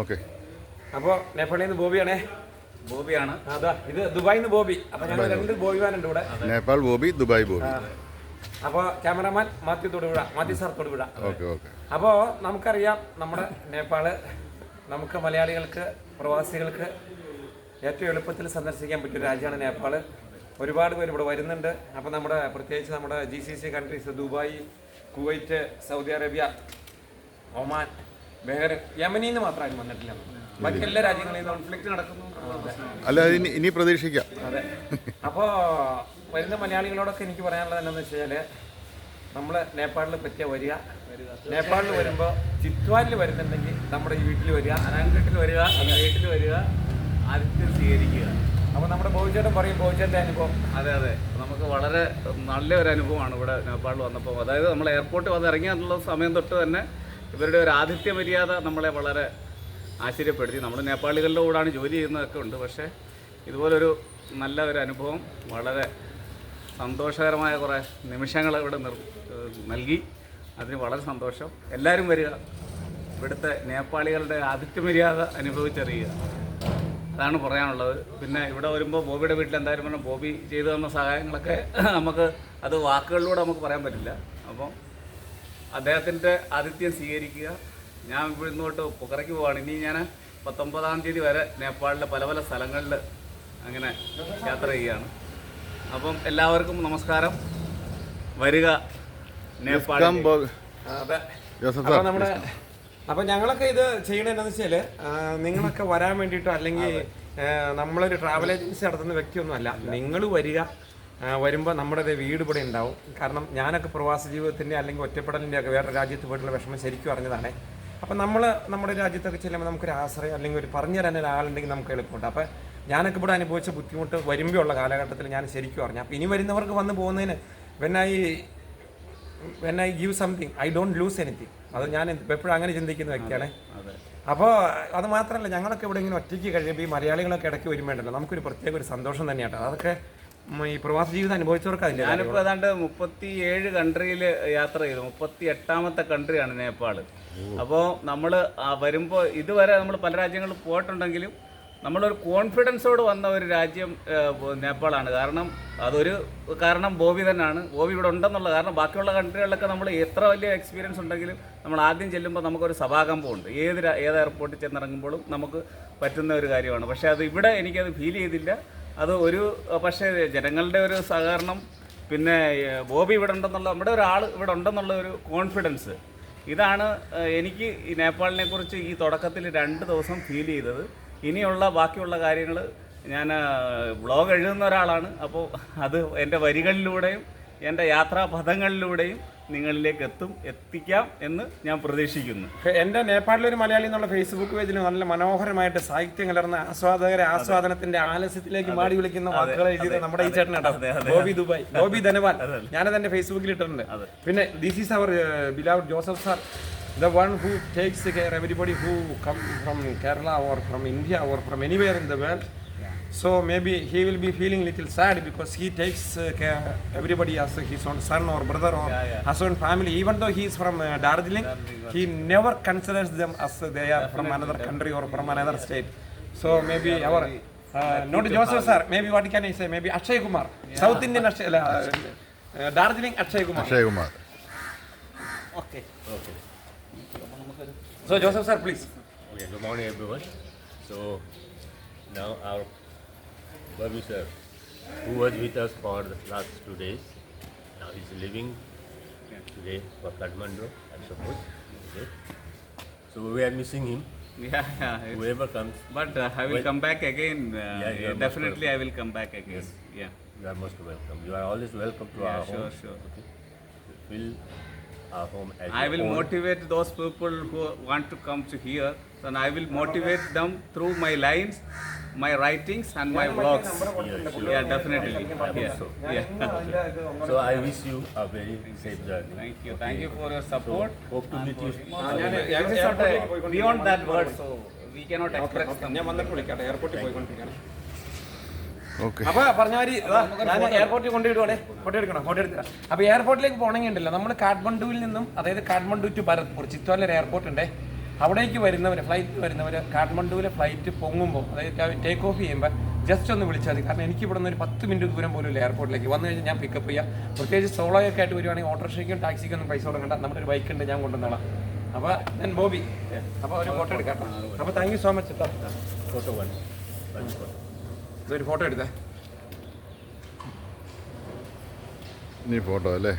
Okay. അപ്പോൾ നേപ്പാളിൽ നിന്ന് ബോബിയാണേ. ബോബിയാണ് അതാ ഇത് ദുബായിൽ നിന്ന് ബോബി അപ്പോൾ ഞങ്ങൾ രണ്ട് ബോബിമാനുണ്ട് ഇവിടെ. നേപ്പാൾ ബോബി ദുബായ് ബോബി. അപ്പോൾ cameraman Mathew Thodupuzha Mathew sir Thodupuzha. Okay okay. അപ്പോൾ നമുക്കറിയാം നമ്മുടെ നേപ്പാൾ നമുക്ക് മലയാളികൾക്ക് പ്രവാസികൾക്ക് ഏറ്റവും എളുപ്പത്തിൽ സന്ദർശിക്കാൻ പറ്റിയ രാജ്യമാണ് നേപ്പാൾ. ഒരുപാട് പേര് ഇവിടെ വരുന്നുണ്ട്. അപ്പോൾ നമ്മുടെ പ്രത്യേകിച്ച് നമ്മുടെ G C C countries Dubai Kuwait Saudi Arabia Oman മാത്രം ആരും വന്നിട്ടില്ല. രാജ്യങ്ങളിൽ നടക്കുന്നു. അല്ല ഇനി ഇനി പ്രതീക്ഷിക്കാം. അതെ. അപ്പോൾ വരുന്ന മലയാളികളോടൊക്കെ എനിക്ക് പറയാനുള്ളത് എന്താണെന്ന് വെച്ചാൽ നമ്മൾ നമ്മൾ നേപ്പാളിൽ പറ്റിയ വരിക. നേപ്പാളിൽ വരുമ്പോൾ ചിത്വാലിൽ വരുന്നുണ്ടെങ്കിൽ നമ്മുടെ ഈ വീട്ടിൽ വരിക അനാൻഘട്ടിൽ വരിക വീട്ടിൽ വരിക ആദ്യത്തെ സ്വീകരിക്കുക. അപ്പോൾ നമ്മുടെ ബോബിച്ചേട്ടൻ പറയും ബോബിച്ചേട്ടന്റെ അനുഭവം. അതെ അതെ. നമുക്ക് വളരെ നല്ലൊരു അനുഭവമാണ് ഇവിടെ നേപ്പാളിൽ വന്നപ്പോൾ. അതായത് നമ്മൾ എയർപോർട്ടിൽ വന്ന് ഇറങ്ങിയാനുള്ള സമയം തൊട്ട് തന്നെ ഇവരുടെ ഒരു ആതിഥ്യ മര്യാദ നമ്മളെ വളരെ ആശ്ചര്യപ്പെടുത്തി. നമ്മൾ നേപ്പാളികളുടെ കൂടാണ് ജോലി ചെയ്യുന്നതൊക്കെ ഉണ്ട്. പക്ഷേ ഇതുപോലൊരു നല്ല ഒരു അനുഭവം വളരെ സന്തോഷകരമായ കുറേ നിമിഷങ്ങൾ ഇവിടെ നൽകി. അതിന് വളരെ സന്തോഷം. എല്ലാവരും വരിക. ഇവിടുത്തെ നേപ്പാളികളുടെ ആതിഥ്യ മര്യാദ അനുഭവിച്ചറിയുക. അതാണ് പറയാനുള്ളത്. പിന്നെ ഇവിടെ വരുമ്പോൾ ബോബിയുടെ വീട്ടിൽ എന്തായാലും പറഞ്ഞാൽ ബോബി ചെയ്തു തന്ന സഹായങ്ങളൊക്കെ നമുക്ക് അത് വാക്കുകളിലൂടെ നമുക്ക് പറയാൻ പറ്റില്ല. അപ്പം അദ്ദേഹത്തിന്റെ ആതിഥ്യം സ്വീകരിക്കുക. ഞാൻ ഇവിടെ ഇന്നോട്ട് പുറക്ക് പോവാണ്. ഇനി ഞാൻ പത്തൊമ്പതാം തീയതി വരെ നേപ്പാളിലെ പല പല സ്ഥലങ്ങളിൽ അങ്ങനെ യാത്ര ചെയ്യുകയാണ്. അപ്പം എല്ലാവർക്കും നമസ്കാരം. വരിക നേപ്പാൾ വെൽക്കം അതെ. അപ്പോൾ നമ്മുടെ അപ്പോൾ ഞങ്ങളൊക്കെ ഇത് ചെയ്യണതെന്ന് വെച്ചാൽ നിങ്ങളൊക്കെ വരാൻ വേണ്ടിയിട്ടോ അല്ലെങ്കിൽ നമ്മളൊരു ട്രാവൽ ഏജൻസി നടത്തുന്ന വ്യക്തിയൊന്നുമല്ല. നിങ്ങൾ വരിക. വരുമ്പോൾ നമ്മുടെ വീട് ഇവിടെ ഉണ്ടാവും. കാരണം ഞാനൊക്കെ പ്രവാസ ജീവിതത്തിന്റെ അല്ലെങ്കിൽ ഒറ്റപ്പെടലിന്റെ ഒക്കെ വേറെ രാജ്യത്ത് പോയിട്ടുള്ള വിഷമം ശരിക്കും അറിഞ്ഞതാണ്. അപ്പം നമ്മൾ നമ്മുടെ രാജ്യത്തൊക്കെ ചെല്ലുമ്പോൾ നമുക്കൊരു ആശ്രയം അല്ലെങ്കിൽ ഒരു പറഞ്ഞു തരാൻ ഒരാളുണ്ടെങ്കിൽ നമുക്ക് എളുപ്പമുണ്ട്. അപ്പം ഞാനൊക്കെ ഇവിടെ അനുഭവിച്ച ബുദ്ധിമുട്ട് വരുമ്പോഴുള്ള കാലഘട്ടത്തിൽ ഞാൻ ശരിക്കും അറിഞ്ഞു. അപ്പം ഇനി വരുന്നവർക്ക് വന്നു പോകുന്നതിന് when I when I give something I don't lose anything അത് ഞാൻ എപ്പോഴും അങ്ങനെ ചിന്തിക്കുന്ന വ്യക്തിയാണ്. അപ്പോൾ അത് മാത്രമല്ല ഞങ്ങളൊക്കെ ഇവിടെ ഇങ്ങനെ ഒറ്റയ്ക്ക് കഴിയുമ്പോൾ ഈ മലയാളികളൊക്കെ ഇടയ്ക്ക് വരുമ്പോണ്ടല്ലോ നമുക്കൊരു പ്രത്യേക ഒരു സന്തോഷം തന്നെയാണ് അതൊക്കെ ഈ പ്രവാസ ജീവിതം അനുഭവിച്ചവർക്ക് അതിന്റെ ഞാനിപ്പോൾ ഏതാണ്ട് മുപ്പത്തി ഏഴ് കൺട്രിയിൽ യാത്ര ചെയ്തു. മുപ്പത്തി എട്ടാമത്തെ കൺട്രിയാണ് നേപ്പാൾ അപ്പോൾ നമ്മൾ വരുമ്പോൾ ഇതുവരെ നമ്മൾ പല രാജ്യങ്ങളിൽ പോയിട്ടുണ്ടെങ്കിലും നമ്മളൊരു കോൺഫിഡൻസോട് വന്ന ഒരു രാജ്യം നേപ്പാളാണ്. കാരണം അതൊരു കാരണം ബോബി തന്നെയാണ്. ബോബി ഇവിടെ ഉണ്ടെന്നുള്ള കാരണം ബാക്കിയുള്ള കൺട്രികളിലൊക്കെ നമ്മൾ എത്ര വലിയ എക്സ്പീരിയൻസ് ഉണ്ടെങ്കിലും നമ്മൾ ആദ്യം ചെല്ലുമ്പോൾ നമുക്കൊരു സഭാകമ്പമുണ്ട്. ഏത് ഏത് എയർപോർട്ടിൽ ചെന്നിറങ്ങുമ്പോഴും നമുക്ക് പറ്റുന്ന ഒരു കാര്യമാണ്. പക്ഷേ അത് ഇവിടെ എനിക്കത് ഫീൽ ചെയ്തില്ല. അത് ഒരു പക്ഷേ ജനങ്ങളുടെ ഒരു സഹകരണം പിന്നെ ബോബി ഇവിടെ ഉണ്ടെന്നുള്ള നമ്മുടെ ഒരാൾ ഇവിടെ ഉണ്ടെന്നുള്ള ഒരു കോൺഫിഡൻസ്. ഇതാണ് എനിക്ക് ഈ നേപ്പാളിനെ കുറിച്ച് ഈ തുടക്കത്തിൽ രണ്ട് ദിവസം ഫീൽ ചെയ്തത്. ഇനിയുള്ള ബാക്കിയുള്ള കാര്യങ്ങൾ ഞാൻ ബ്ലോഗ് എഴുതുന്ന ഒരാളാണ്. അപ്പോൾ അത് എന്റെ വരികളിലൂടെയും എന്റെ യാത്രാപഥങ്ങളിലൂടെയും നിങ്ങളിലേക്ക് എത്തും എത്തിക്കാം എന്ന് ഞാൻ പ്രതീക്ഷിക്കുന്നു. എന്റെ നേപ്പാളിലൊരു മലയാളി എന്നുള്ള ഫേസ്ബുക്ക് പേജിൽ നല്ല മനോഹരമായിട്ട് സാഹിത്യം കലർന്ന ആസ്വാദകരെ ആസ്വാദനത്തിന്റെ ആലസ്യത്തിലേക്ക് മാടി വിളിക്കുന്ന വാക്കുകൾ എഴുതിയത് നമ്മുടെ ഈ ചേട്ടനാട്ടോ. ബോബി ദുബായ്. ബോബി ധനവാൻ. ഞാനത് എന്റെ ഫേസ്ബുക്കിൽ ഇട്ടിട്ടുണ്ട്. പിന്നെ this is our beloved Joseph sir the one who takes care everybody who come from Kerala or from India or from anywhere in the world So maybe he will be feeling little sad because he takes uh, care everybody as his own son or brother or yeah, yeah. his own family. Even though he is from uh, Darjeeling, he never considers them as they are Definitely. from another country or from another state. So yeah, maybe yeah, our uh, not Joseph sir, maybe what can I say? Maybe Akshay Kumar, yeah. South Indian Akshay, uh, uh, Darjeeling Akshay Kumar. Akshay Kumar. Okay. Okay. So Joseph sir, please. Okay. Good morning, everyone. So now our Babu sir, who was with us for the last two days, now he's leaving today for Kathmandu, I suppose. Okay. So we are missing him. Yeah, yeah. it's- Whoever comes, But uh, I will Well- come back again. Uh, Yeah, you are most definitely, I will come back again. Yeah. you are most welcome. You are always welcome to Yeah, our sure, home. sure. Okay. Feel our home as I your will own. motivate those people who want to come to here. And I will motivate them through my lines, my writings, and my vlogs. Yeah, sure. Yeah, definitely. Yeah. so. yeah. So I wish you a very safe journey. Thank you. Thank you for your support. Hope to meet you. Beyond that word, so we cannot express them. ഞാൻ വന്നിട്ട് വിളിക്കട്ടെ എയർപോർട്ടിൽ പോയിക്കൊണ്ടിരിക്കുകയാണ് അപ്പൊ പറഞ്ഞ മാതിരി ഞാൻ എയർപോർട്ടിൽ കൊണ്ടുവിടുവാണേ ഫോട്ടോ എടുക്കണം ഫോട്ടോ എടുത്തില്ല അപ്പൊ എയർപോർട്ടിലേക്ക് പോകണമെങ്കിൽ ഉണ്ടല്ലോ നമ്മൾ കാഠ്മണ്ഡുവിൽ നിന്നും അതായത് കാഠ്മണ്ഡു ടു ഭരത്പൂർ ചിത്തോലൊരു എയർപോർട്ട് ഉണ്ട് അവിടേക്ക് വരുന്നവർ ഫ്ലൈറ്റ് വരുന്നവർ കാഠ്മണ്ഡുവിലെ ഫ്ലൈറ്റ് പൊങ്ങുമ്പോൾ അതായത് ടേക്ക് ഓഫ് ചെയ്യുമ്പോൾ ജസ്റ്റ് ഒന്ന് വിളിച്ചാൽ മതി. കാരണം എനിക്ക് ഇവിടെ നിന്ന് ഒരു പത്ത് മിനിറ്റ് ദൂരം പോലും ഇല്ല എയർപോർട്ടിലേക്ക് വന്നു കഴിഞ്ഞാൽ ഞാൻ പിക്കപ്പ് ചെയ്യാം. പ്രത്യേകിച്ച് സോളോ ഒക്കെ ആയിട്ട് വരുവാണെങ്കിൽ ഓട്ടോറിക്ഷയ്ക്കും ടാക്സിക്കും ഒന്നും പൈസ കൊടുക്കണ്ട. നമ്മുടെ ഒരു ബൈക്ക് ഉണ്ട് ഞാൻ കൊണ്ടുവന്നോളാം അപ്പോൾ ഞാൻ ബോബി അപ്പോൾ ഒരു ഫോട്ടോ എടുക്കാം അപ്പോൾ thank you so much photo ഇതൊരു ഫോട്ടോ എടുത്തേ. നീ ഫോട്ടോ അല്ലേ?